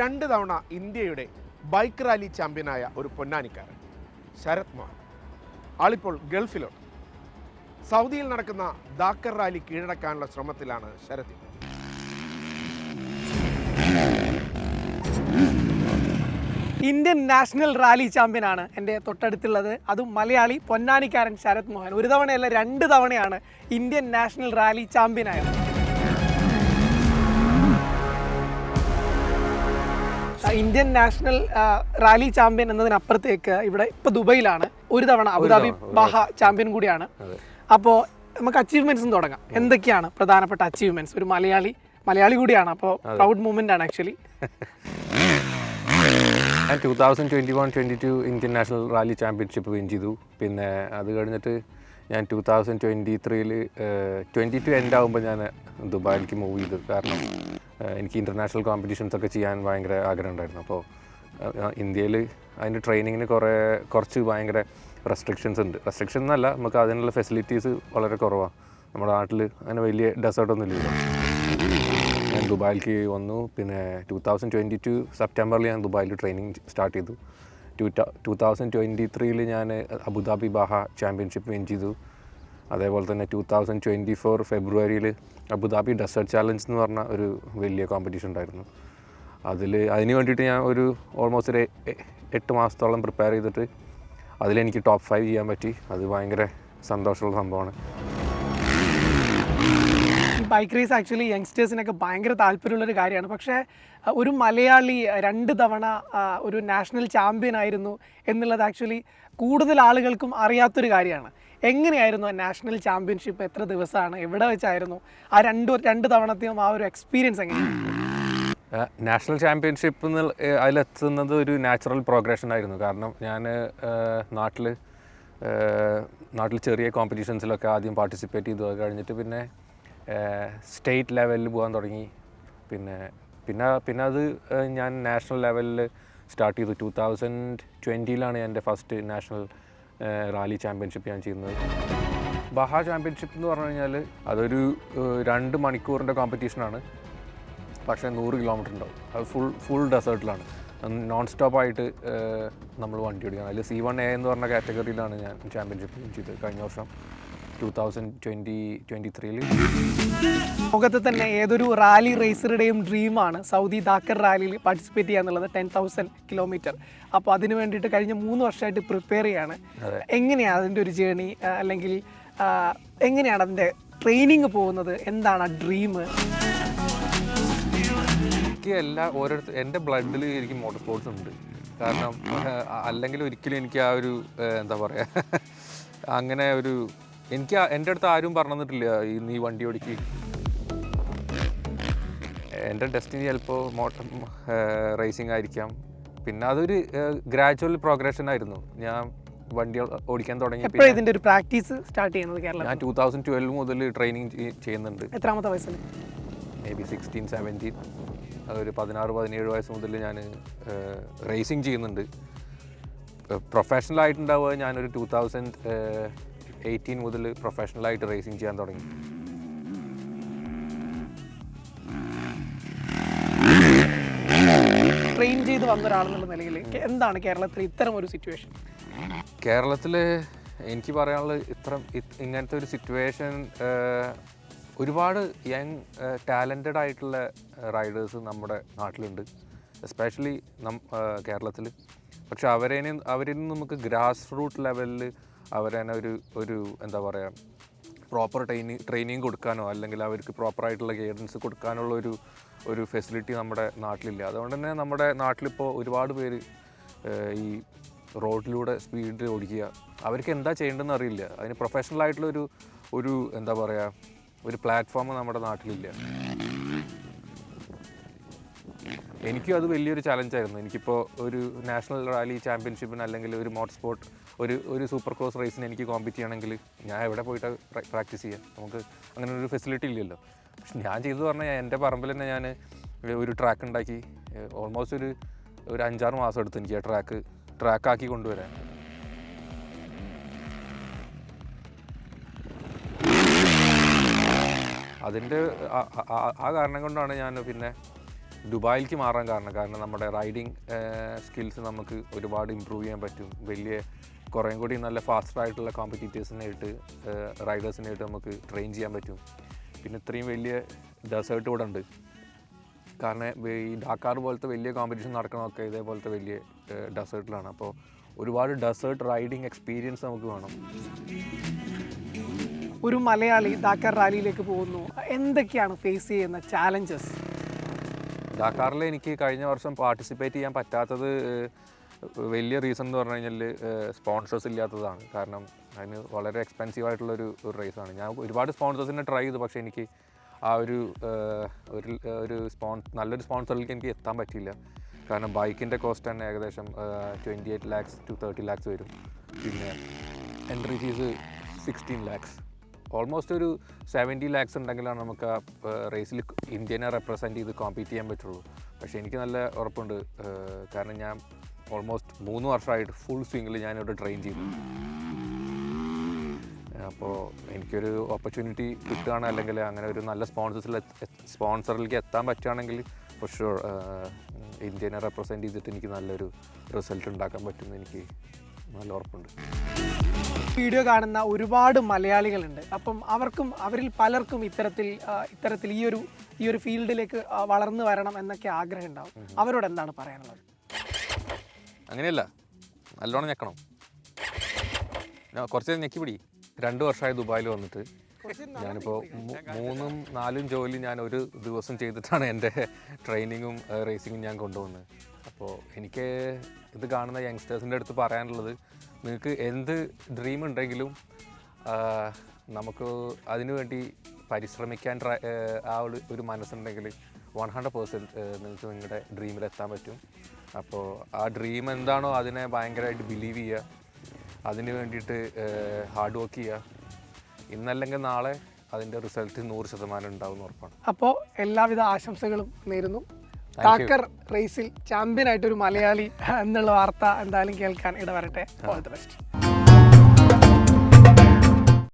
രണ്ട് തവണ ഇന്ത്യയുടെ ബൈക്ക് റാലി ചാമ്പ്യനായ ഒരു പൊന്നാനിക്കാരൻ ശരത് മോഹൻ ആളിപ്പോൾ ഗൾഫിലുണ്ട്. സൗദിയിൽ നടക്കുന്ന ദാക്കർ റാലി കീഴടക്കാനുള്ള ശ്രമത്തിലാണ് ശരത് ഇന്ത്യൻ നാഷണൽ റാലി ചാമ്പ്യനാണ് എന്റെ തൊട്ടടുത്തുള്ളത്. അതും മലയാളി പൊന്നാനിക്കാരൻ ശരത് മോഹൻ. ഒരു തവണയല്ല രണ്ട് തവണയാണ് ഇന്ത്യൻ നാഷണൽ റാലി ചാമ്പ്യനായത്. ഇന്ത്യൻ നാഷണൽ റാലി ചാമ്പ്യൻ എന്നതിനപ്പുറത്തേക്ക് ഇവിടെ ഇപ്പൊ ദുബൈയിലാണ്. ഒരു തവണ അബുദാബി ബാഹ ചാമ്പ്യൻ കൂടിയാണ്. അപ്പോൾ നമുക്ക് അച്ചീവ്മെന്റ്സും തുടങ്ങാം. എന്തൊക്കെയാണ് പ്രധാനപ്പെട്ട അച്ചീവ്മെന്റ്സ് ഒരു മലയാളി മലയാളി കൂടിയാണ്. അപ്പോൾ പ്രൗഡ് മൂവ്മെന്റ് ആണ് ആക്ച്വലി ഞാൻ two thousand twenty one twenty two Indian national rally championship win ചെയ്തു. പിന്നെ അത് കഴിഞ്ഞിട്ട് ഞാൻ ടൂ തൗസൻഡ് ട്വന്റി ത്രീയിൽ ട്വന്റി ടു എൻഡ് ആകുമ്പോൾ ഞാൻ ദുബായിലേക്ക് മൂവ് ചെയ്തു. കാരണം എനിക്ക് ഇന്റർനാഷണൽ കോമ്പറ്റീഷൻസ് ഒക്കെ ചെയ്യാൻ ഭയങ്കര ആഗ്രഹം ഉണ്ടായിരുന്നു. അപ്പോൾ ഇന്ത്യയിൽ അതിന്റെ ട്രെയിനിങ്ങിന് കുറേ കുറച്ച് ഭയങ്കര റെസ്ട്രിക്ഷൻസ് ഉണ്ട്. റെസ്ട്രിക്ഷൻ എന്നല്ല നമുക്ക് അതിനുള്ള ഫെസിലിറ്റീസ് വളരെ കുറവാണ് നമ്മുടെ നാട്ടിൽ അങ്ങനെ വലിയ ഡെസേർട്ടൊന്നും ഇല്ല ഞാൻ ദുബായിലേക്ക് വന്നു. പിന്നെ ടു തൗസൻഡ് ട്വന്റി ടു സെപ്റ്റംബറിൽ ഞാൻ ദുബായിൽ ട്രെയിനിങ് സ്റ്റാർട്ട് ചെയ്തു. ടു ടു തൗസൻഡ് ട്വന്റി ത്രീയിൽ ഞാൻ Abu Dhabi baja championship win ചെയ്തു. അതേപോലെ തന്നെ ടു തൗസൻഡ് ട്വന്റി ഫോർ ഫെബ്രുവരിയിൽ അബുദാബി ഡെസേർട്ട് ചാലഞ്ച് എന്ന് പറഞ്ഞ ഒരു വലിയ കോമ്പറ്റീഷൻ ഉണ്ടായിരുന്നു. അതിൽ അതിന് വേണ്ടിയിട്ട് ഞാൻ ഒരു ഓൾമോസ്റ്റ് ഒരു എട്ട് മാസത്തോളം പ്രിപ്പയർ ചെയ്തിട്ട് അതിലെനിക്ക് ടോപ്പ് ഫൈവ് ചെയ്യാൻ പറ്റി. അത് ഭയങ്കര സന്തോഷമുള്ള സംഭവമാണ്. ബൈക്ക് റേസ് ആക്ച്വലി യങ്സ്റ്റേഴ്സിനൊക്കെ ഭയങ്കര താല്പര്യമുള്ള ഒരു കാര്യമാണ്. പക്ഷേ ഒരു മലയാളി രണ്ട് തവണ ഒരു നാഷണൽ ചാമ്പ്യൻ ആയിരുന്നു എന്നുള്ളത് ആക്ച്വലി കൂടുതൽ ആളുകൾക്കും അറിയാത്തൊരു കാര്യമാണ്. എങ്ങനെയായിരുന്നു ആ നാഷണൽ ചാമ്പ്യൻഷിപ്പ് എത്ര ദിവസമാണ്? എവിടെ വെച്ചായിരുന്നു? ആ രണ്ട് രണ്ട് തവണത്തെയും ആ ഒരു എക്സ്പീരിയൻസ് എങ്ങനെയാണ്? നാഷണൽ ചാമ്പ്യൻഷിപ്പ് അതിലെത്തുന്നത് ഒരു നാച്ചുറൽ പ്രോഗ്രഷൻ ആയിരുന്നു. കാരണം ഞാൻ നാട്ടിൽ നാട്ടിൽ ചെറിയ കോമ്പറ്റീഷൻസിലൊക്കെ ആദ്യം പാർട്ടിസിപ്പേറ്റ് ചെയ്തു. കഴിഞ്ഞിട്ട് പിന്നെ സ്റ്റേറ്റ് ലെവലിൽ പോകാൻ തുടങ്ങി. പിന്നെ പിന്നെ പിന്നെ അത് ഞാൻ നാഷണൽ ലെവലിൽ സ്റ്റാർട്ട് ചെയ്തു. ടൂ തൗസൻഡ് ട്വന്റിയിലാണ് എന്റെ ഫസ്റ്റ് നാഷണൽ റാലി ചാമ്പ്യൻഷിപ്പ് ഞാൻ ചെയ്യുന്നത്. ബഹ ചാമ്പ്യൻഷിപ്പ് എന്ന് പറഞ്ഞു കഴിഞ്ഞാൽ അതൊരു രണ്ട് മണിക്കൂറിന്റെ കോമ്പറ്റീഷനാണ്. പക്ഷേ നൂറ് കിലോമീറ്റർ ഉണ്ടാവും അത് ഫുൾ ഫുൾ ഡെസേർട്ടിലാണ്. നോൺ സ്റ്റോപ്പായിട്ട് നമ്മൾ വണ്ടി ഓടിക്കണം അതിൽ സി വൺ എ എന്ന് പറഞ്ഞ കാറ്റഗറിയിലാണ് ഞാൻ ചാമ്പ്യൻഷിപ്പ് ചെയ്തത് കഴിഞ്ഞ വർഷം. ടൂ തൗസൻഡ് ട്വന്റി ട്വന്റി ത്രീയിൽ ലോകത്ത് തന്നെ ഏതൊരു റാലി റേസറുടെയും ഡ്രീമാണ് സൗദി ദാക്കർ റാലിയിൽ പാർട്ടിസിപ്പേറ്റ് ചെയ്യുക എന്നുള്ളത് ടെൻ തൗസൻഡ് കിലോമീറ്റർ അപ്പോൾ അതിന് വേണ്ടിയിട്ട് കഴിഞ്ഞ മൂന്ന് വർഷമായിട്ട് പ്രിപ്പയർ ചെയ്യാണ്. എങ്ങനെയാണ് അതിന്റെ ഒരു ജേണി അല്ലെങ്കിൽ എങ്ങനെയാണ് അതിന്റെ ട്രെയിനിങ് പോകുന്നത്? എന്താണ് ആ ഡ്രീം എനിക്ക് എല്ലാ ഓരോരുത്തർ എന്റെ ബ്ലഡിൽ എനിക്ക് മോട്ടോർ സ്പോർട്സ് ഉണ്ട്. കാരണം അല്ലെങ്കിൽ ഒരിക്കലും എനിക്ക് ആ ഒരു എന്താ പറയുക അങ്ങനെ ഒരു എനിക്ക് എന്റെ അടുത്ത് ആരും പറഞ്ഞിട്ടില്ല ഈ നീ വണ്ടി ഓടിക്ക്. എന്റെ ഡെസ്റ്റിനി ചിലപ്പോൾ മോട്ടർ റേസിംഗ് ആയിരിക്കാം. പിന്നെ അതൊരു ഗ്രാജുവൽ പ്രോഗ്രഷൻ ആയിരുന്നു. ഞാൻ വണ്ടി ഓടിക്കാൻ തുടങ്ങി ഇതിന്റെ ഒരു പ്രാക്ടീസ് സ്റ്റാർട്ട് ചെയ്യുന്നത് കേരളം ഞാൻ ടൂ തൗസൻഡ് ട്വൽവ് മുതൽ ട്രെയിനിങ് ചെയ്യുന്നുണ്ട്. എത്രാമത്തെ വയസ്സിൽ മേ ബി സിക്സ്റ്റീൻ സെവന്റീൻ അതൊരു പതിനാറ് പതിനേഴ് വയസ്സ് മുതൽ ഞാൻ റേസിംഗ് ചെയ്യുന്നുണ്ട്. പ്രൊഫഷണൽ ആയിട്ടുണ്ടാവുക ഞാനൊരു ടൂ തൗസൻഡ് എയ്റ്റീൻ മുതൽ പ്രൊഫഷണലായിട്ട് റേസിംഗ് ചെയ്യാൻ തുടങ്ങി. ട്രെയിൻ ചെയ്ത് വന്ന ഒരാളെന്നുള്ള നിലയിൽ എന്താണ് കേരളത്തിൽ ഇത്തരം ഒരു സിറ്റുവേഷൻ കേരളത്തിൽ എനിക്ക് പറയാനുള്ളത് ഇത്ര ഇങ്ങനത്തെ ഒരു സിറ്റുവേഷൻ ഒരുപാട് യങ് ടാലന്റഡ് ആയിട്ടുള്ള റൈഡേഴ്സ് നമ്മുടെ നാട്ടിലുണ്ട്. എസ്പെഷ്യലി നം കേരളത്തിൽ പക്ഷെ അവരെ അവരിൽ നിന്ന് നമുക്ക് ഗ്രാസ് റൂട്ട് ലെവലിൽ അവരെ ഒരു ഒരു എന്താ പറയുക പ്രോപ്പർ ട്രെയിനിങ് ട്രെയിനിങ് കൊടുക്കാനോ അല്ലെങ്കിൽ അവർക്ക് പ്രോപ്പറായിട്ടുള്ള ഗൈഡൻസ് കൊടുക്കാനുള്ള ഒരു ഒരു ഫെസിലിറ്റി നമ്മുടെ നാട്ടിലില്ല. അതുകൊണ്ട് തന്നെ നമ്മുടെ നാട്ടിലിപ്പോൾ ഒരുപാട് പേര് ഈ റോഡിലൂടെ സ്പീഡിൽ ഓടിക്കുക. അവർക്ക് എന്താ ചെയ്യേണ്ടതെന്ന് അറിയില്ല. അതിന് പ്രൊഫഷണൽ ആയിട്ടുള്ള ഒരു ഒരു എന്താ പറയുക ഒരു പ്ലാറ്റ്ഫോം നമ്മുടെ നാട്ടിലില്ല. എനിക്കും അത് വലിയൊരു ചലഞ്ചായിരുന്നു എനിക്കിപ്പോൾ ഒരു നാഷണൽ റാലി ചാമ്പ്യൻഷിപ്പിന് അല്ലെങ്കിൽ ഒരു മോട്ടോർ സ്പോർട്ട് ഒരു ഒരു സൂപ്പർ ക്രോസ് റേസിന് എനിക്ക് കോമ്പീറ്റ് ചെയ്യണമെങ്കിൽ ഞാൻ എവിടെ പോയിട്ട് പ്രാക്ടീസ് ചെയ്യാം? നമുക്ക് അങ്ങനെ ഒരു ഫെസിലിറ്റി ഇല്ലല്ലോ. പക്ഷെ ഞാൻ ചെയ്തത് പറഞ്ഞാൽ എന്റെ പറമ്പിൽ തന്നെ ഞാൻ ഒരു ട്രാക്ക് ഉണ്ടാക്കി. ഓൾമോസ്റ്റ് ഒരു ഒരു അഞ്ചാറ് മാസം എടുത്തു എനിക്ക് ആ ട്രാക്ക് ട്രാക്കാക്കി കൊണ്ടുവരാൻ. അതിന്റെ ആ കാരണം കൊണ്ടാണ് ഞാൻ പിന്നെ ദുബായിലേക്ക് മാറാൻ കാരണം കാരണം നമ്മുടെ റൈഡിങ് സ്കിൽസ് നമുക്ക് ഒരുപാട് ഇമ്പ്രൂവ് ചെയ്യാൻ പറ്റും. വലിയ കുറേ കൂടി നല്ല ഫാസ്റ്റർ ആയിട്ടുള്ള കോമ്പറ്റീറ്റേഴ്സിനായിട്ട് റൈഡേഴ്സിനായിട്ട് നമുക്ക് ട്രെയിൻ ചെയ്യാൻ പറ്റും. പിന്നെ ഇത്രയും വലിയ ഡെസേർട്ട് ഇവിടെ ഉണ്ട്. കാരണം ഈ ഡാക്കാർ പോലത്തെ വലിയ കോമ്പറ്റീഷൻ നടക്കണമൊക്കെ ഇതേപോലത്തെ വലിയ ഡെസേർട്ടിലാണ് അപ്പോൾ ഒരുപാട് ഡെസേർട്ട് റൈഡിങ് എക്സ്പീരിയൻസ് നമുക്ക് വേണം. ഒരു മലയാളി ഡാക്കർ റാലിയിലേക്ക് പോകുന്നു. എന്തൊക്കെയാണ് ഫേസ് ചെയ്യുന്ന ചാലഞ്ചസ് ഡാക്കാറിൽ എനിക്ക് കഴിഞ്ഞ വർഷം പാർട്ടിസിപ്പേറ്റ് ചെയ്യാൻ പറ്റാത്തത് വലിയ റീസൺ എന്ന് പറഞ്ഞു കഴിഞ്ഞാൽ സ്പോൺസേഴ്സ് ഇല്ലാത്തതാണ്. കാരണം അതിന് വളരെ എക്സ്പെൻസീവ് ആയിട്ടുള്ളൊരു ഒരു റേസാണ് ഞാൻ ഒരുപാട് സ്പോൺസേഴ്സിനെ ട്രൈ ചെയ്തു പക്ഷേ എനിക്ക് ആ ഒരു ഒരു ഒരു സ്പോൺ നല്ലൊരു സ്പോൺസറിലേക്ക് എനിക്ക് എത്താൻ പറ്റിയില്ല. കാരണം ബൈക്കിന്റെ കോസ്റ്റ് തന്നെ ഏകദേശം twenty eight lakhs to thirty lakhs വരും. പിന്നെ entry fees sixteen lakhs almost ഒരു സെവന്റി ലാക്സ് ഉണ്ടെങ്കിലാണ് നമുക്ക് ആ റേസിൽ ഇന്ത്യനെ റെപ്രസെന്റ് ചെയ്ത് കോമ്പീറ്റ് ചെയ്യാൻ പറ്റുള്ളൂ. പക്ഷേ എനിക്ക് നല്ല ഉറപ്പുണ്ട്. കാരണം ഞാൻ ഓൾമോസ്റ്റ് മൂന്ന് വർഷമായിട്ട് ഫുൾ സ്വിങ്ങിൽ ഞാനിവിടെ ട്രെയിൻ ചെയ്തു. അപ്പോൾ എനിക്കൊരു ഓപ്പർച്യൂണിറ്റി കിട്ടുകയാണ് അല്ലെങ്കിൽ അങ്ങനെ ഒരു നല്ല സ്പോൺസേഴ്സിൽ സ്പോൺസറിലേക്ക് എത്താൻ പറ്റുകയാണെങ്കിൽ ഫോർ ഇന്ത്യനെ റെപ്രസെന്റ് ചെയ്തിട്ട് എനിക്ക് നല്ലൊരു റിസൾട്ട് ഉണ്ടാക്കാൻ പറ്റുമെന്ന് എനിക്ക് നല്ല ഉറപ്പുണ്ട്. വീഡിയോ കാണുന്ന ഒരുപാട് മലയാളികളുണ്ട്. അപ്പം അവർക്കും അവരിൽ പലർക്കും ഇത്തരത്തിൽ ഇത്തരത്തിൽ ഈ ഒരു ഈ ഒരു ഫീൽഡിലേക്ക് വളർന്നു വരണം എന്നൊക്കെ ആഗ്രഹം ഉണ്ടാവും. അവരോട് എന്താണ് പറയാനുള്ളത്? അങ്ങനെയല്ല. നല്ലോണം ഞെക്കണം. ഞാൻ കുറച്ച് ഞെക്കി പിടി. രണ്ട് വർഷമായി ദുബായിൽ വന്നിട്ട്. ഞാനിപ്പോൾ മൂന്നും നാലും ജോലി ഞാൻ ഒരു ദിവസം ചെയ്തിട്ടാണ് എന്റെ ട്രെയിനിങ്ങും റേസിങ്ങും ഞാൻ കൊണ്ടുവന്നത്. അപ്പോൾ എനിക്ക് ഇത് കാണുന്ന യങ്സ്റ്റേഴ്സിന്റെ അടുത്ത് പറയാനുള്ളത് നിങ്ങൾക്ക് എന്ത് ഡ്രീം ഉണ്ടെങ്കിലും നമുക്ക് അതിനുവേണ്ടി പരിശ്രമിക്കാൻ ആ ഒരു മനസ്സുണ്ടെങ്കിൽ വൺ ഹൺഡ്രഡ് പേഴ്സന്റ് നിങ്ങൾക്ക് നിങ്ങളുടെ ഡ്രീമിലെത്താൻ പറ്റും. അപ്പോൾ ആ ഡ്രീം എന്താണോ അതിനെ ഭയങ്കരമായിട്ട് ബിലീവ് ചെയ്യുക. അതിന് വേണ്ടിയിട്ട് ഹാർഡ് വർക്ക് ചെയ്യുക. ഇന്നല്ലെങ്കിൽ നാളെ അതിന്റെ റിസൾട്ട് നൂറ് ശതമാനം ഉണ്ടാവും ഉറപ്പാണ്. അപ്പോൾ എല്ലാവിധ ആശംസകളും നേരുന്നു. താക്കർ റേസിൽ ചാമ്പ്യനായിട്ടൊരു മലയാളി എന്നുള്ള വാർത്ത എന്തായാലും കേൾക്കാൻ ഇടവരട്ടെ. All the best